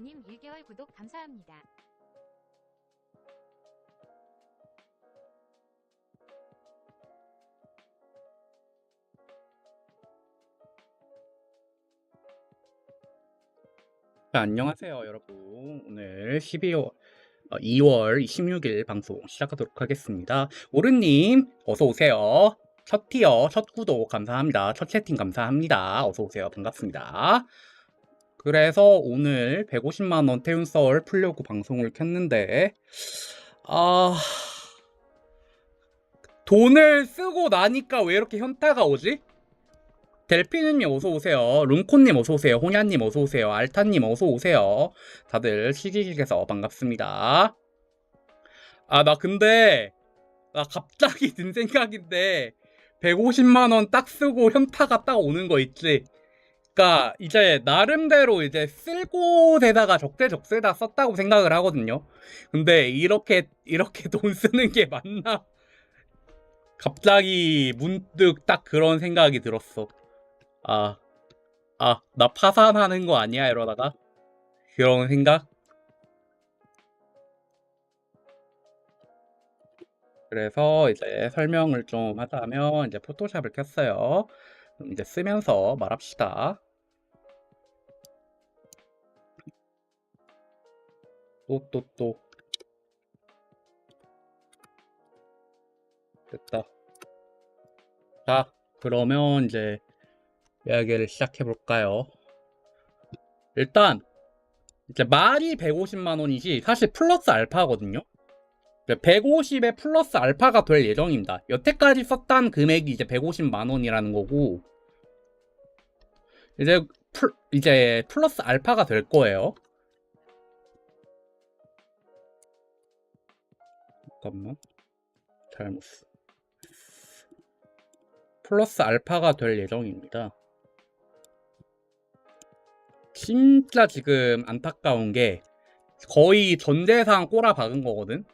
오르님 1개월 구독 감사합니다. 네, 안녕하세요, 여러분. 오늘 12월, 2월 26일 방송 시작하도록 하겠습니다. 오르님, 어서오세요. 첫 티어, 첫 구독 감사합니다. 첫 채팅 감사합니다. 어서오세요. 반갑습니다. 그래서 오늘 150만원 태운 썰 풀려고 방송을 켰는데, 아, 돈을 쓰고 나니까 왜 이렇게 현타가 오지? 델피누님 어서오세요. 룸코님 어서오세요. 호냐님 어서오세요. 알타님 어서오세요. 다들 시기직에서 반갑습니다. 아, 나 근데, 나 갑자기 든 생각인데, 150만원 딱 쓰고 현타가 딱 오는 거 있지? 그니까, 이제, 나름대로 이제 쓸 곳에다가 적재적소에다 썼다고 생각을 하거든요. 근데, 이렇게, 이렇게 돈 쓰는 게 맞나? 갑자기 문득 딱 그런 생각이 들었어. 아, 아, 나 파산하는 거 아니야? 이러다가. 그런 생각? 그래서 이제 설명을 좀 하자면, 이제 포토샵을 켰어요. 이제 쓰면서 말합시다. 또, 또, 또. 됐다. 자, 그러면 이제 이야기를 시작해 볼까요? 일단 이제 말이 150만 원이지 사실 플러스 알파거든요. 150에 플러스 알파가 될 예정입니다. 여태까지 썼던 금액이 이제 150만 원이라는 거고 이제 풀 이제 플러스 알파가 될 거예요. 잠깐만 잘못 써. 플러스 알파가 될 예정입니다. 진짜 지금 안타까운 게 거의 전재산 꼬라 박은 거거든.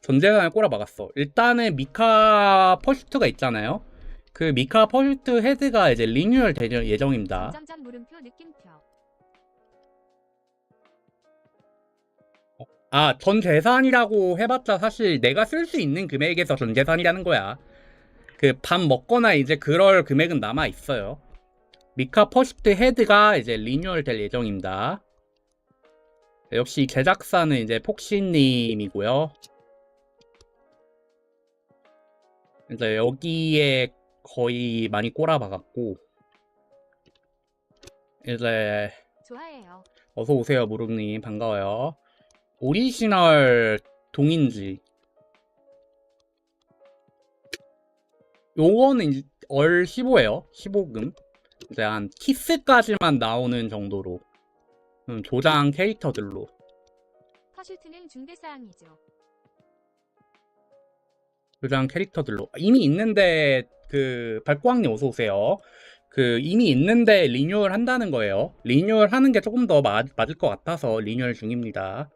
전재산을 꼬라 박았어. 일단은 미카 퍼슈트가 있잖아요. 그 미카 퍼슈트 헤드가 이제 리뉴얼 될 예정입니다. 아, 전 재산이라고 해봤자 사실 내가 쓸 수 있는 금액에서 전 재산이라는 거야. 그 밥 먹거나 이제 그럴 금액은 남아 있어요. 미카 퍼시트 헤드가 이제 리뉴얼 될 예정입니다. 역시 제작사는 이제 폭신님이고요. 이제 여기에 거의 많이 꼬라박았고 이제 좋아해요. 어서 오세요 무릎님 반가워요. 오리지널 동인지 요거는 얼 15예요 15금 이제 한 키스까지만 나오는 정도로 음, 조장 캐릭터들로 퍼슈트는 중대사항이죠. 조장 캐릭터들로 이미 있는데 그 발광님 어서 오세요. 그 이미 있는데 리뉴얼 한다는 거예요. 리뉴얼 하는 게 조금 더 맞, 맞을 것 같아서 리뉴얼 중입니다.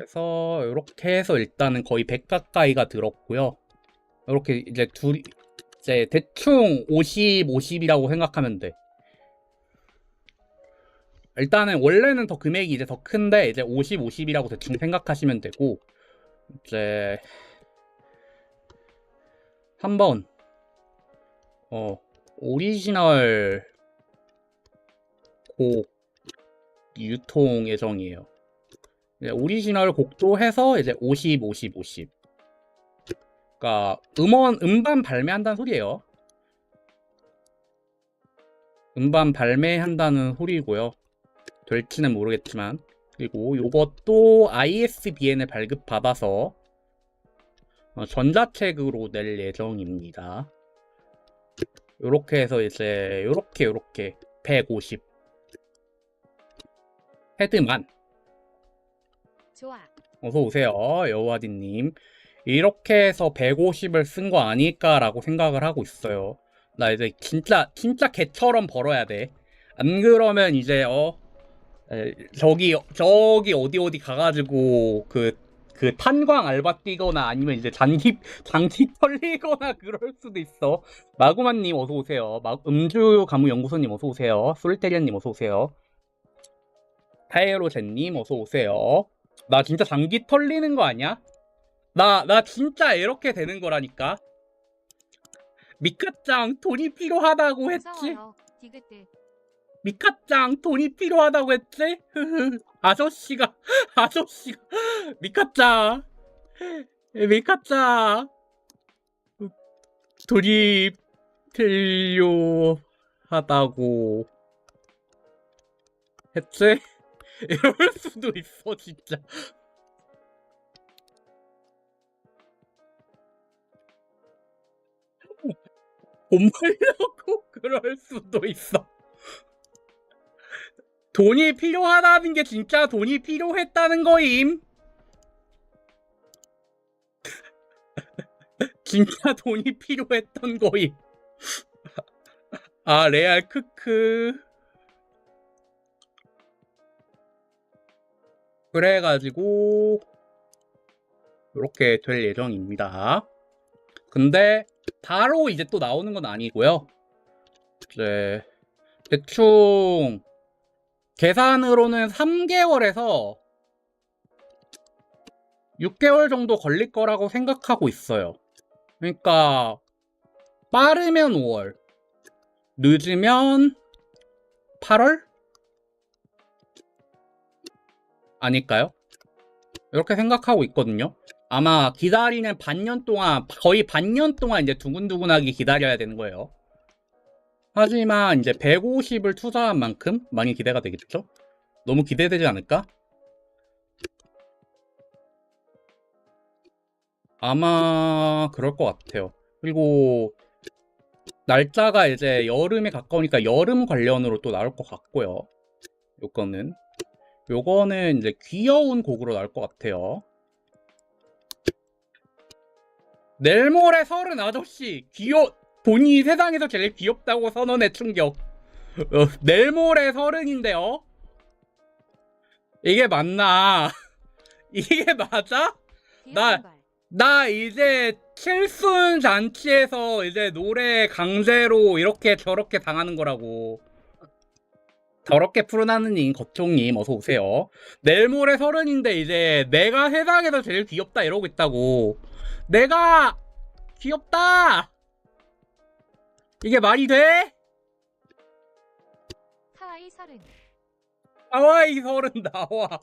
그래서 이렇게 해서 일단은 거의 100 가까이가 들었고요. 이렇게 이제 둘이 이제 대충 50, 50이라고 생각하면 돼. 일단은 원래는 더 금액이 이제 더 큰데 이제 50, 50이라고 대충 생각하시면 되고 이제 한번 어 오리지널 곡 유통 예정이에요. 오리지널 곡도 해서 이제 50, 50, 50. 그러니까 음원 음반 발매한다는 소리예요. 음반 발매한다는 소리고요. 될지는 모르겠지만 그리고 이것도 ISBN을 발급 받아서 어, 전자책으로 낼 예정입니다. 요렇게 해서 이제 요렇게 요렇게 150 헤드만. 어서 오세요 여우아디님 이렇게 해서 150을 쓴 거 아닐까라고 생각을 하고 있어요. 나 이제 진짜 진짜 개처럼 벌어야 돼. 안 그러면 이제 어 에, 저기 저기 어디 어디 가가지고 그 그 탄광 알바 뛰거나 아니면 이제 장기 장기 털리거나 그럴 수도 있어. 마구마님 어서 오세요. 마, 음주 가무 연구소님 어서 오세요. 솔테리언님 어서 오세요. 타이로제님 어서 오세요. 나 진짜 장기 털리는 거 아니야? 나 나 진짜 이렇게 되는 거라니까. 미카짱 돈이 필요하다고 했지. 미카짱 돈이 필요하다고 했지? 아저씨가 아저씨가 미카짱 미카짱 돈이 필요하다고 했지? 이럴 수도 있어 진짜 돈 벌려고 그럴 수도 있어 돈이 필요하다는 게 진짜 돈이 필요했다는 거임. 진짜 돈이 필요했던 거임. 아, 레알 크크. 그래가지고, 이렇게 될 예정입니다. 근데, 바로 이제 또 나오는 건 아니고요. 이제, 대충, 계산으로는 3개월에서 6개월 정도 걸릴 거라고 생각하고 있어요. 그러니까 빠르면 5월, 늦으면 8월? 아닐까요? 이렇게 생각하고 있거든요. 아마 기다리는 반년 동안, 거의 반년 동안 이제 두근두근하게 기다려야 되는 거예요. 하지만 이제 150을 투자한 만큼 많이 기대가 되겠죠? 너무 기대되지 않을까? 아마 그럴 것 같아요. 그리고 날짜가 이제 여름에 가까우니까 여름 관련으로 또 나올 것 같고요. 요거는 요거는 이제 귀여운 곡으로 나올 것 같아요. 내일 모레 서른 아저씨 귀여 본인이 세상에서 제일 귀엽다고 선언해 충격. 어, 내일 모레 서른인데요. 이게 맞나? 이게 맞아? 나-. 나 이제 칠순 잔치에서 이제 노래 강제로 이렇게 저렇게 당하는 거라고. 더럽게 푸른하느님 거총님 어서 오세요. 내일 모레 서른인데 이제 내가 세상에서 제일 귀엽다 이러고 있다고. 내가 귀엽다. 이게 말이 돼? 카와이 서른. 하와이 서른 나와.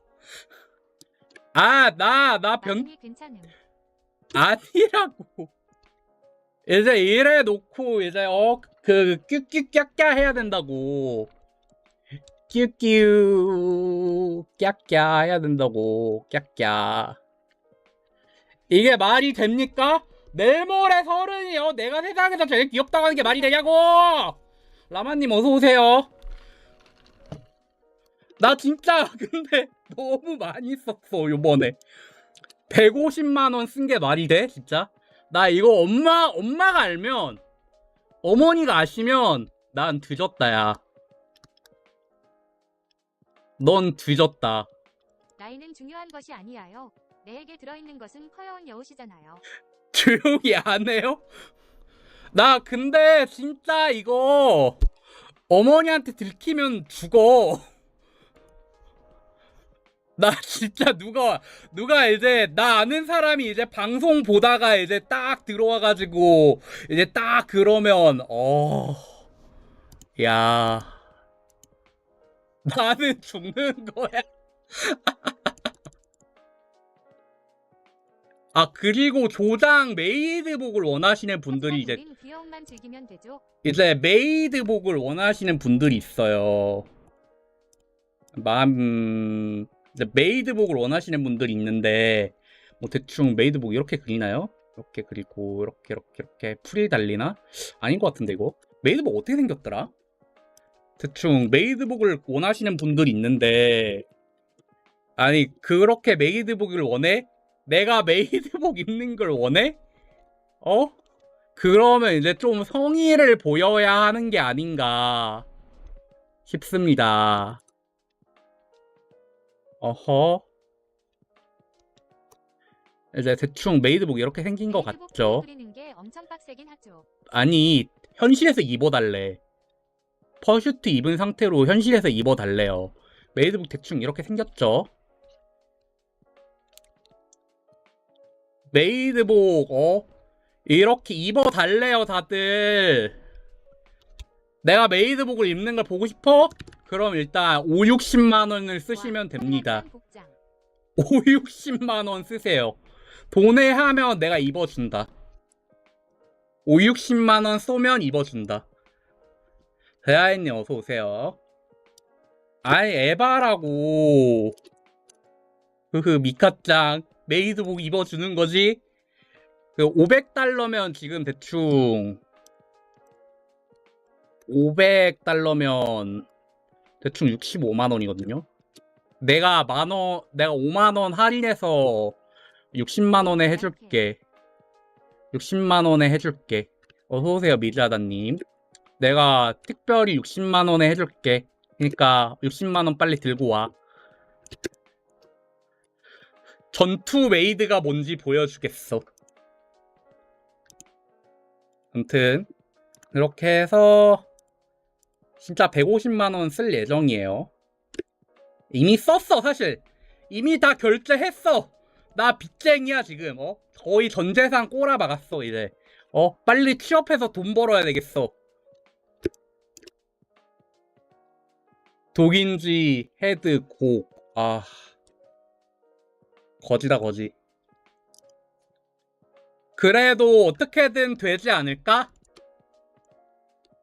아, 나, 나 변, 괜찮음. 아니라고. 이제 이래 놓고, 이제, 어, 그, 뀨뀨깍까 해야 된다고. 뀨뀨, 깍까 해야 된다고. 깍까. 이게 말이 됩니까? 내일 모레 서른이요. 내가 세상에서 제일 귀엽다고 하는 게 말이 되냐고! 라마님 어서오세요. 나 진짜, 근데, 너무 많이 썼어, 요번에. 150만원 쓴 게 말이 돼? 진짜? 나 이거 엄마, 엄마가 알면, 어머니가 아시면, 난 뒤졌다, 야. 넌 뒤졌다. 나이는 중요한 것이 아니야요. 내에게 들어있는 것은 커여운 여우시잖아요. 조용히 안 해요? 나 근데 진짜 이거 어머니한테 들키면 죽어. 나 진짜 누가 누가 이제 나 아는 사람이 이제 방송 보다가 이제 딱 들어와 가지고 이제 딱 그러면 어. 야. 나는 죽는 거야. 아 그리고 조장 메이드복을 원하시는 분들이 이제. 이제 메이드복을 원하시는 분들이 있어요. 마음 메이드복을 원하시는 분들이 있는데 뭐 대충 메이드복 이렇게 그리나요? 이렇게 그리고 이렇게 이렇게 이렇게 풀이 달리나? 아닌 것 같은데 이거 메이드복 어떻게 생겼더라? 대충 메이드복을 원하시는 분들이 있는데 아니 그렇게 메이드복을 원해? 내가 메이드복 입는 걸 원해? 어? 그러면 이제 좀 성의를 보여야 하는 게 아닌가 싶습니다. 어허. 이제 대충 메이드복 이렇게 생긴 것 메이드복 같죠? 그리는 게 엄청 빡세긴 하죠. 아니, 현실에서 입어달래. 퍼슈트 입은 상태로 현실에서 입어달래요. 메이드북 대충 이렇게 생겼죠. 메이드복 어 이렇게 입어 달래요 다들. 내가 메이드복을 입는 걸 보고 싶어? 그럼 일단 5, 60만 원을 쓰시면 됩니다. 화려한 복장. 5, 60만 원 쓰세요. 도내하면 내가 입어준다. 5, 60만 원 쏘면 입어준다. 대하인님 어서 오세요. 아이 에바라고. 흐흐 미카짱 메이드복 입어주는 거지? 그 500달러면 지금 대충 500달러면 대충 65만 원이거든요. 내가 만 원, 내가 5만 원 할인해서 60만 원에 해줄게. 60만 원에 해줄게. 어서 오세요 미자다님. 내가 특별히 60만 원에 해줄게. 그러니까 60만 원 빨리 들고 와. 전투 메이드가 뭔지 보여주겠어. 아무튼 이렇게 해서 진짜 150만 원 쓸 예정이에요. 이미 썼어 사실 이미 다 결제했어 나 빚쟁이야 지금 어 거의 전 재산 꼬라 박았어 이제 어 빨리 취업해서 돈 벌어야 되겠어 독인지 헤드 곡 아 거지다 거지 그래도 어떻게든 되지 않을까?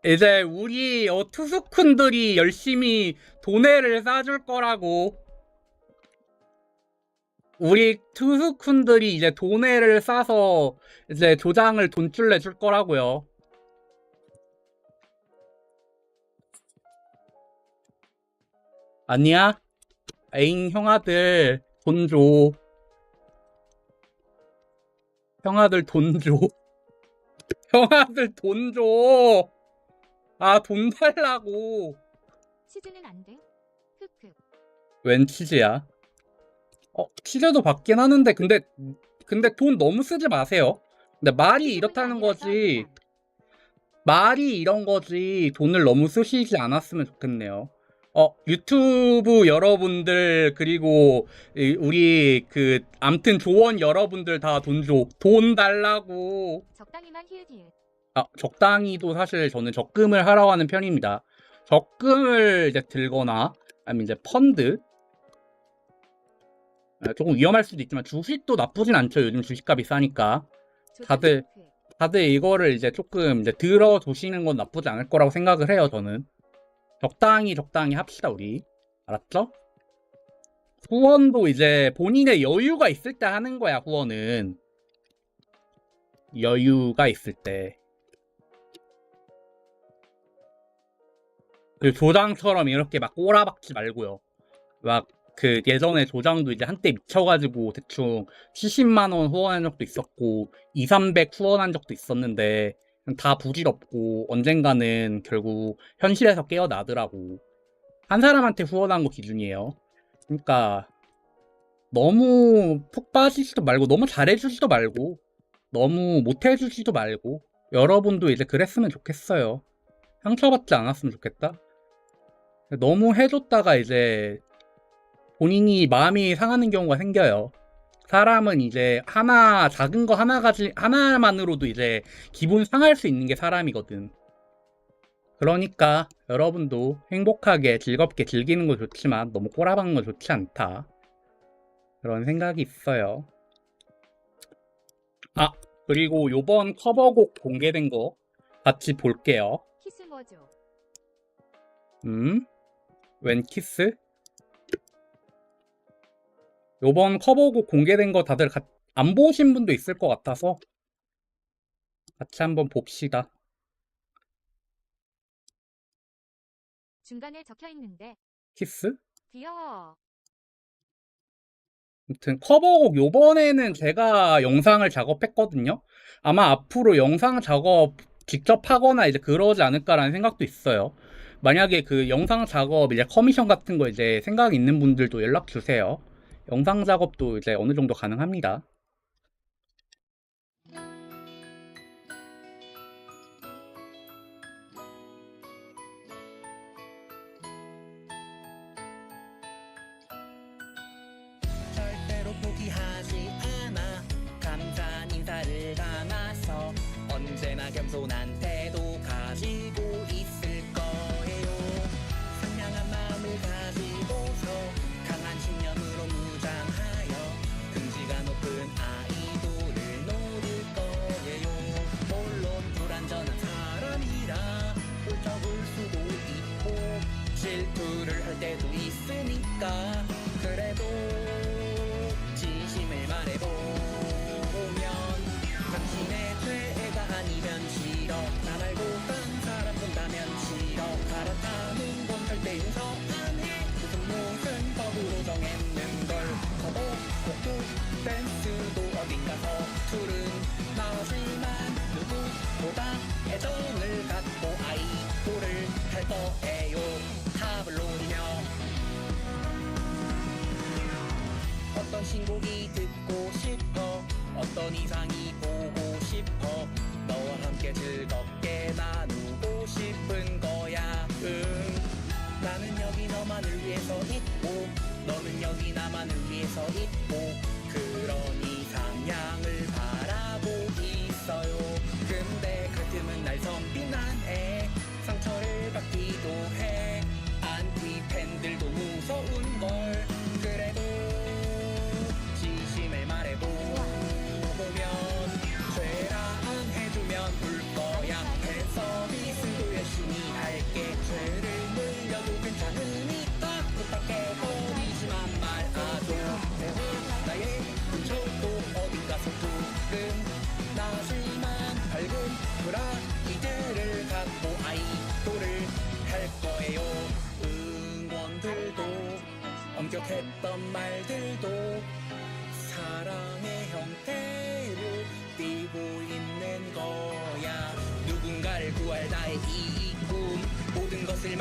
이제 우리 어, 투수쿤들이 열심히 돈해를 싸줄 거라고. 우리 투수쿤들이 이제 돈해를 싸서 이제 조장을 돈줄 내줄 거라고요. 아니야? 에잉 형아들 돈 줘. 형아들 돈 줘. 형아들 돈 줘. 아, 돈 달라고. 치즈는 안 돼. 흑흑. 웬 치즈야? 어, 치즈도 받긴 하는데, 근데, 근데 돈 너무 쓰지 마세요. 근데 말이 이렇다는 거지. 말이 이런 거지. 돈을 너무 쓰시지 않았으면 좋겠네요. 어, 유튜브 여러분들, 그리고 이- 우리 그, 암튼 조원 여러분들 다 돈 줘. 돈 달라고. 적당히만 히읗 히읗. 아, 적당히도 사실 저는 적금을 하라고 하는 편입니다. 적금을 이제 들거나, 아니면 이제 펀드. 아, 조금 위험할 수도 있지만 주식도 나쁘진 않죠. 요즘 주식값이 싸니까. 다들-. 다들 이거를 이제 조금 이제 들어두시는 건 나쁘지 않을 거라고 생각을 해요, 저는. 적당히 적당히 합시다, 우리. 알았죠? 후원도 이제 본인의 여유가 있을 때 하는 거야, 후원은. 여유가 있을 때. 그 조장처럼 이렇게 막 꼬라박지 말고요. 막 그 예전에 조장도 이제 한때 미쳐가지고 대충 70만원 후원한 적도 있었고 2, 300 후원한 적도 있었는데 다 부질없고 언젠가는 결국 현실에서 깨어나더라고. 한 사람한테 후원한 거 기준이에요. 그러니까 너무 푹 빠지지도 말고 너무 잘해주지도 말고 너무 못해주지도 말고 여러분도 이제 그랬으면 좋겠어요. 상처받지 않았으면 좋겠다. 너무 해줬다가 이제 본인이 마음이 상하는 경우가 생겨요. 사람은 이제 하나 작은 거 하나 가지 하나만으로도 이제 기분 상할 수 있는 게 사람이거든. 그러니까 여러분도 행복하게 즐겁게 즐기는 거 좋지만 너무 꼬라박는 거 좋지 않다. 그런 생각이 있어요. 아, 그리고 요번 커버곡 공개된 거 같이 볼게요. 키스 뭐죠? 음? 웬 키스? 요번 커버곡 공개된 거 다들 가- 안 보신 분도 있을 것 같아서 같이 한번 봅시다. 중간에 적혀 있는데 키스? 귀여워. 아무튼 커버곡 요번에는 제가 영상을 작업했거든요. 아마 앞으로 영상 작업 직접 하거나 이제 그러지 않을까라는 생각도 있어요. 만약에 그 영상 작업 이제 커미션 같은 거 이제 생각 있는 분들도 연락 주세요. 영상 작업도 이제 어느 정도 가능합니다. 하지 않아 감사 인사를 담아서 언제나 겸손한 때도 있으니까 그래도 진심을 말해보면 당신의 죄가 아니면 싫어. 나 말고 딴 사람 본다면 싫어. 갈아타는 건 절대 용서 안해. 무슨 무슨 법으로 정했는걸. 서도 곡도 댄스도 어딘가서 술은 나지만 누구보다 애정을 갖고 아이돌을 할거 신곡이 듣고 싶어. 어떤 이상이 보고 싶어. 너와 함께 즐겁게 나누고 싶은 거야. 응. 나는 여기 너만을 위해서 있고 너는 여기 나만을 위해서 있고 그러니 상향을 바라고 있어요. 근데 가끔은 날 선비난해 상처를 받기도 해. 안티 팬들도 무서운 걸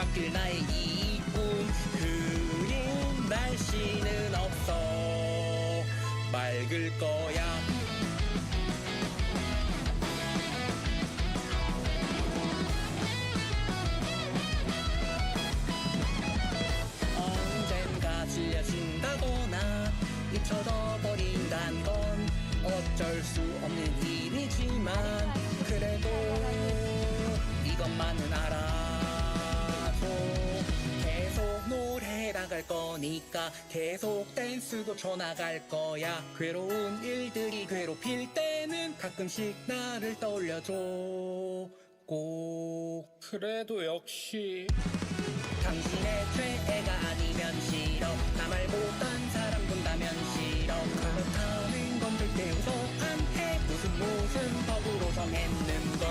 맡길 나의 이꿈. 그린 날씨는 없어. 맑을 거야 계속 댄스도 쳐나갈 거야. 괴로운 일들이 괴롭힐 때는 가끔씩 나를 떠올려줘. 꼭 그래도 역시 당신의 죄가 아니면 싫어. 나 말고 딴 사람 본다면 싫어. 그렇다는 건 절대 용서 안해. 무슨 무슨 법으로 정했는걸.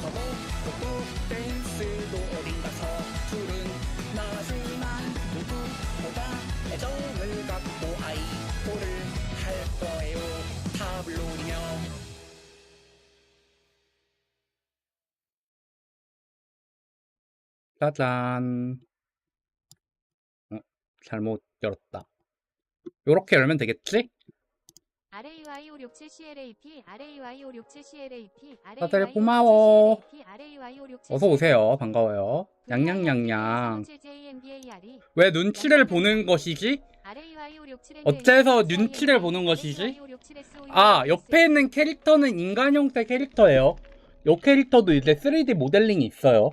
서도 곡도 댄스도 어딘 짜잔. 어, 잘못 열었다. 요렇게 열면 되겠지? RAY567CLAP, RAY567CLAP, 다들 고마워. RAY567CLAP, 어서 오세요. 반가워요. 양양양양. 왜 눈치를 보는 것이지? 어째서 눈치를 보는 것이지? 아, 옆에 있는 캐릭터는 인간 형태 캐릭터예요. 요 캐릭터도 이제 3D 모델링이 있어요.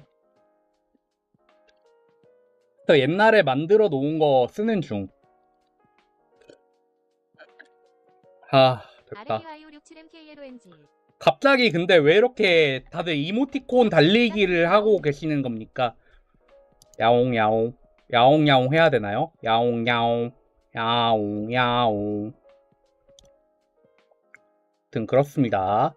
저 옛날에 만들어 놓은 거 쓰는 중. 아, 됐다. RAY567MKLONG 갑자기 근데 왜 이렇게 다들 이모티콘 달리기를 하고 계시는 겁니까? 야옹 야옹 야옹 야옹 해야 되나요? 야옹 야옹 야옹 야옹 등 그렇습니다.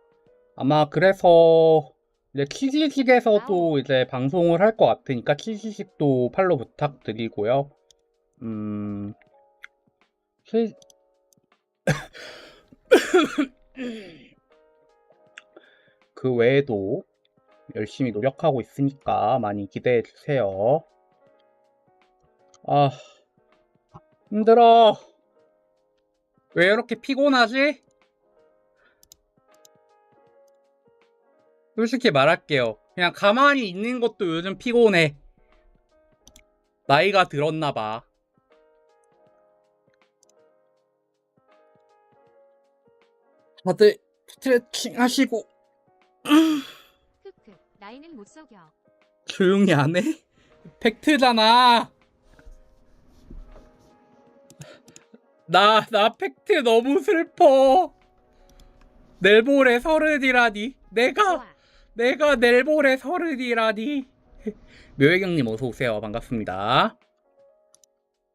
아마 그래서 이제 키지식에서도 이제 방송을 할 것 같으니까 키지식도 팔로 부탁드리고요. 음, 키... 그 외에도 열심히 노력하고 있으니까 많이 기대해 주세요. 아, 힘들어. 왜 이렇게 피곤하지? 솔직히 말할게요. 그냥 가만히 있는 것도 요즘 피곤해. 나이가 들었나봐. 다들 스트레칭 하시고. 나이는 못 속여. 조용히 안 해? 팩트잖아. 나, 나 팩트 너무 슬퍼. 넬볼의 서른이라니. 내가. 내가 넬볼의 서른이라니. 묘혜경님 어서 오세요. 반갑습니다.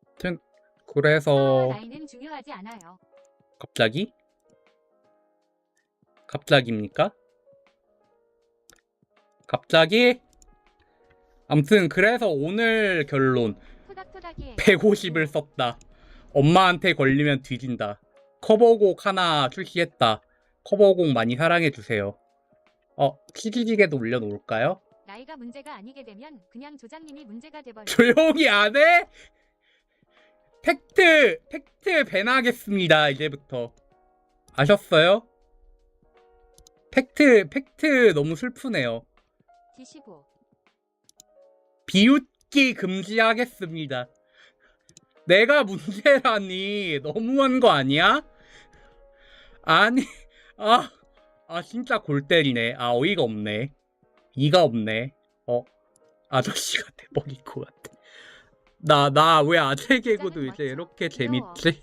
아무튼, 그래서, 나이는 중요하지 않아요. 갑자기? 갑자기입니까? 갑자기? 암튼 그래서 오늘 결론 토닥토닥이에요. 150을 썼다. 엄마한테 걸리면 뒤진다. 커버곡 하나 출시했다. 커버곡 많이 사랑해주세요. 어, 시기지개도 올려놓을까요? 나이가 문제가 아니게 되면 그냥 조장님이 문제가 돼버려. 조용히 안 해? 팩트, 팩트 배나겠습니다, 이제부터. 아셨어요? 팩트, 팩트 너무 슬프네요. D15. 비웃기 금지하겠습니다. 내가 문제라니 너무한 거 아니야? 아니 아, 아 진짜 골 때리네. 아 어이가 없네. 이가 없네. 어 아저씨가 돼버릴 것 같아. 나 나 왜 아재 개구도 이제. 이렇게. 재밌지?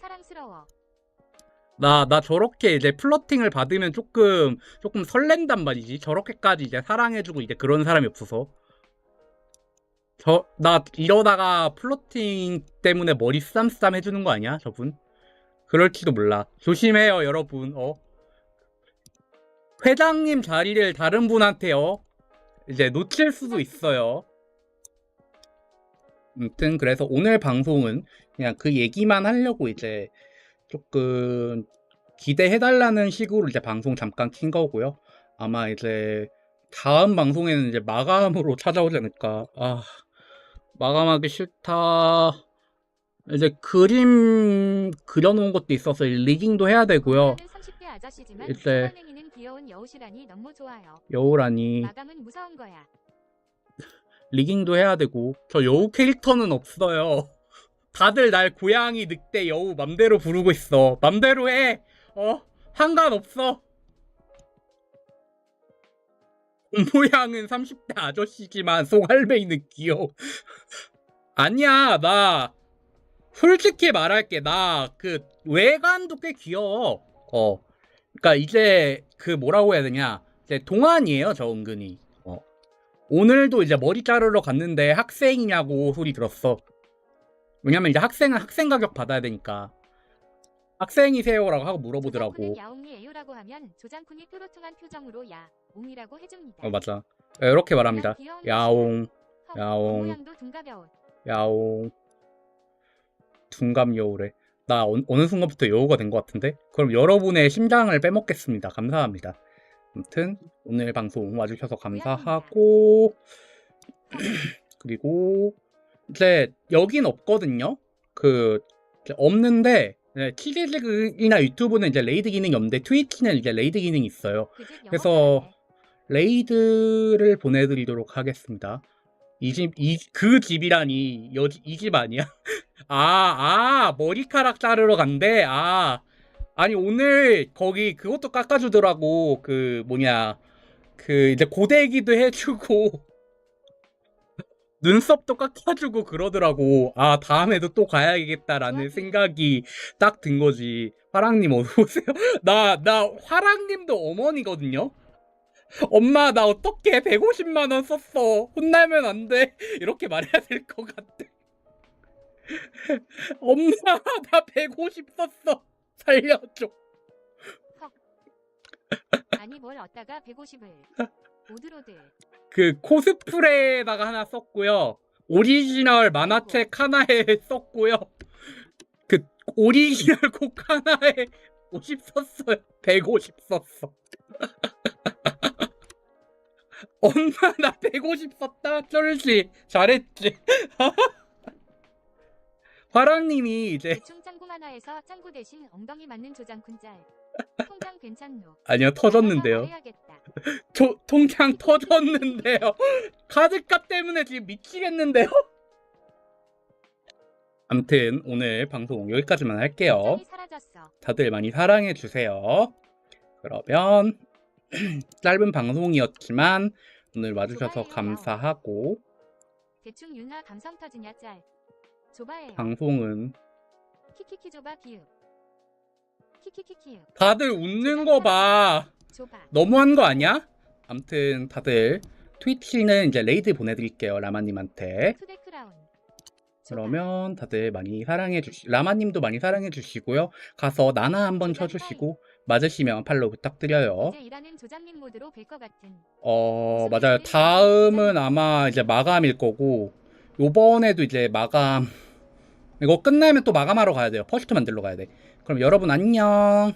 나, 나 저렇게 이제 플러팅을 받으면 조금, 조금 설렌단 말이지. 저렇게까지 이제 사랑해주고 이제 그런 사람이 없어서. 저, 나 이러다가 플러팅 때문에 머리 쌈쌈 해주는 거 아니야, 저분? 그럴지도 몰라. 조심해요, 여러분, 어. 회장님 자리를 다른 분한테요. 이제 놓칠 수도 있어요. 아무튼, 그래서 오늘 방송은 그냥 그 얘기만 하려고 이제 조금 기대해달라는 식으로 이제 방송 잠깐 킨 거고요. 아마 이제 다음 방송에는 이제 마감으로 찾아오지 않을까. 아, 마감하기 싫다. 이제 그림 그려놓은 것도 있어서 리깅도 해야 되고요. 나는 30대 아저씨지만 이제- 소원행이는 귀여운 여우시라니 너무 좋아요. 여우라니 마감은 무서운 거야. 리깅도 해야 되고 저 여우 캐릭터는 없어요. 다들 날 고양이, 늑대, 여우 맘대로 부르고 있어. 맘대로 해. 어? 상관없어. 모양은 30대 아저씨지만 속알베이는 귀여워. 아니야, 나 솔직히 말할게. 나 그 외관도 꽤 귀여워. 어. 그러니까 이제 그 뭐라고 해야 되냐? 이제 동안이에요, 저 은근히. 어. 오늘도 이제 머리 자르러 갔는데 학생이냐고 소리 들었어. 왜냐면 이제 학생은 학생 가격 받아야 되니까. 학생이세요라고 하고 물어보더라고. 조장쿤은 야옹이 에요라고 하면 조장쿤이 뾰로통한 표정으로 야, 옹이라고 해줍니다. 어 맞아. 네, 이렇게 말합니다. 귀여운 야옹, 헉, 야옹. 모양도 둔가벼운. 야옹. 둔감 여우래. 나 어, 어느 순간부터 여우가 된 것 같은데? 그럼 여러분의 심장을 빼먹겠습니다. 감사합니다. 아무튼 오늘 방송 와주셔서 감사하고 그리고 이제 여긴 없거든요. 그 없는데 네, 티게릭이나 유튜브는 이제 레이드 기능이 없는데 트위치는 이제 레이드 기능이 있어요. 그래서. 레이드를 보내드리도록 하겠습니다. 이 집, 이, 그 집이라니, 여, 이 집 아니야? 아, 아, 머리카락 자르러 간대? 아, 아니, 오늘 거기 그것도 깎아주더라고. 그, 뭐냐. 그, 이제 고데기도 해주고, 눈썹도 깎아주고 그러더라고. 아, 다음에도 또 가야겠다라는 생각이 딱 든 거지. 화랑님 어서오세요. 나, 나, 화랑님도 어머니거든요? 엄마 나 어떻게 150만 원 썼어? 혼나면 안 돼. 이렇게 말해야 될 것 같아. 엄마 나 150 썼어. 살려줘. 아니 뭘 얻다가 150을. 오드로드. 그 코스프레에다가 하나 썼고요. 오리지널 만화책 하나에 썼고요. 그 오리지널 곡 하나에 50 썼어요. 150 썼어 엄마 나 150 썼다 쩔지 잘했지 화랑님이 이제 대충 짱구 만화에서 짱구 대신 엉덩이 맞는 조장쿤 짤. 통장 괜찮노. 아니요 터졌는데요. 저, 통장 터졌는데요. 카드값 때문에 지금 미치겠는데요. 아무튼 오늘 방송 여기까지만 할게요. 짱이 사라졌어. 다들 많이 사랑해 주세요. 그러면 짧은 방송이었지만 오늘 와주셔서. 감사하고 대충 윤하 감성 터지냐 짤. 조바예요. 방송은 키키키 조바 기우. 키키키키우. 다들 웃는 거 봐. 너무한 거 아니야? 암튼 다들 트위치는 이제 레이드 보내드릴게요 라마님한테. 그러면 다들 많이 사랑해 주시 라마님도 많이 사랑해 주시고요. 가서 나나 한번 쳐주시고 맞으시면 팔로우 부탁드려요. 어 맞아요. 다음은 아마 이제 마감일 거고 요번에도 이제 마감 이거 끝나면 또 마감하러 가야 돼요. 퍼스트 만들러 가야 돼. 그럼 여러분 안녕.